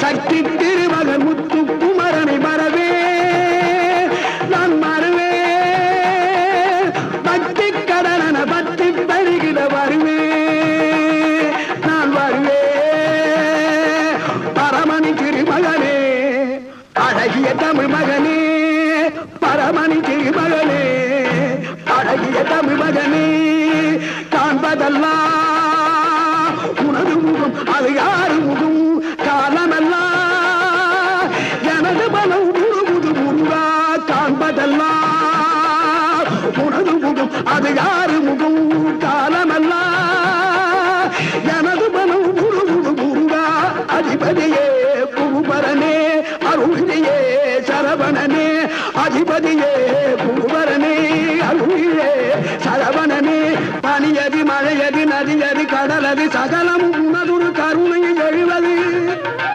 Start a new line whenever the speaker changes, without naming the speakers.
சக்தி திருமகன் முத்து குமரனை மறவே நான் மறவே. பக்தி கடலன பக்தி பெருகிட வருவே. நான் வருவே. பரமணி திருமகனே அழகிய தமிழ் மகனே பரமணி திருமகனே அழகிய தமிழ் மகனே காண்பதெல்லாம் முகம் அது யாரு முகம் காலமல்ல? எனது மனம் முருகுடு முருகா அதிபதியே குருபரனே அருளியே சரவணனே. அதிபதியே குருபரனே அருளியே சரவணனே. பனியதி மழையதி நதியதி கடலதி சகலமும் உனதுரு கருணையை